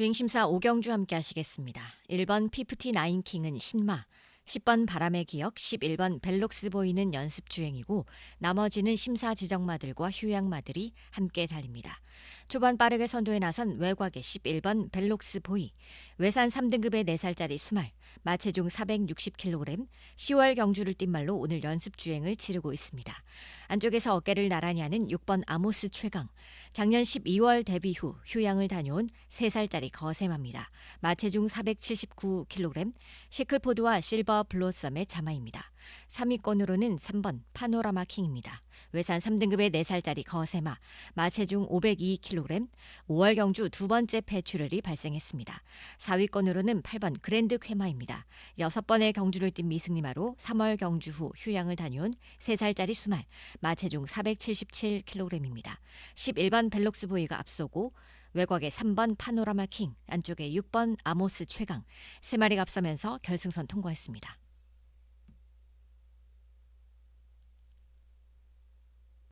주행심사 오경주 함께 하시겠습니다. 1번 피프티 나인킹은 신마, 10번 바람의 기억, 11번 벨록스 보이는 연습 주행이고 나머지는 심사 지정마들과 휴양마들이 함께 달립니다. 초반 빠르게 선두에 나선 외곽의 11번 벨록스 보이, 외산 3등급의 4살짜리 수말, 마체중 460kg, 10월 경주를 뛴 말로 오늘 연습 주행을 치르고 있습니다. 안쪽에서 어깨를 나란히 하는 6번 아모스 최강, 작년 12월 데뷔 후 휴양을 다녀온 3살짜리 거세마입니다. 마체중 479kg, 시클포드와 실버 블로썸의 자마입니다. 3위권으로는 3번 파노라마 킹입니다. 외산 3등급의 4살짜리 거세마, 마체중 502kg, 5월 경주 두 번째 폐출혈이 발생했습니다. 4위권으로는 8번 그랜드 쾌마입니다. 6번의 경주를 뛴 미승리마로 3월 경주 후 휴양을 다녀온 3살짜리 수말, 마체중 477kg입니다. 11번 벨록스 보이가 앞서고 외곽의 3번 파노라마 킹, 안쪽에 6번 아모스 최강, 세 마리가 앞서면서 결승선 통과했습니다.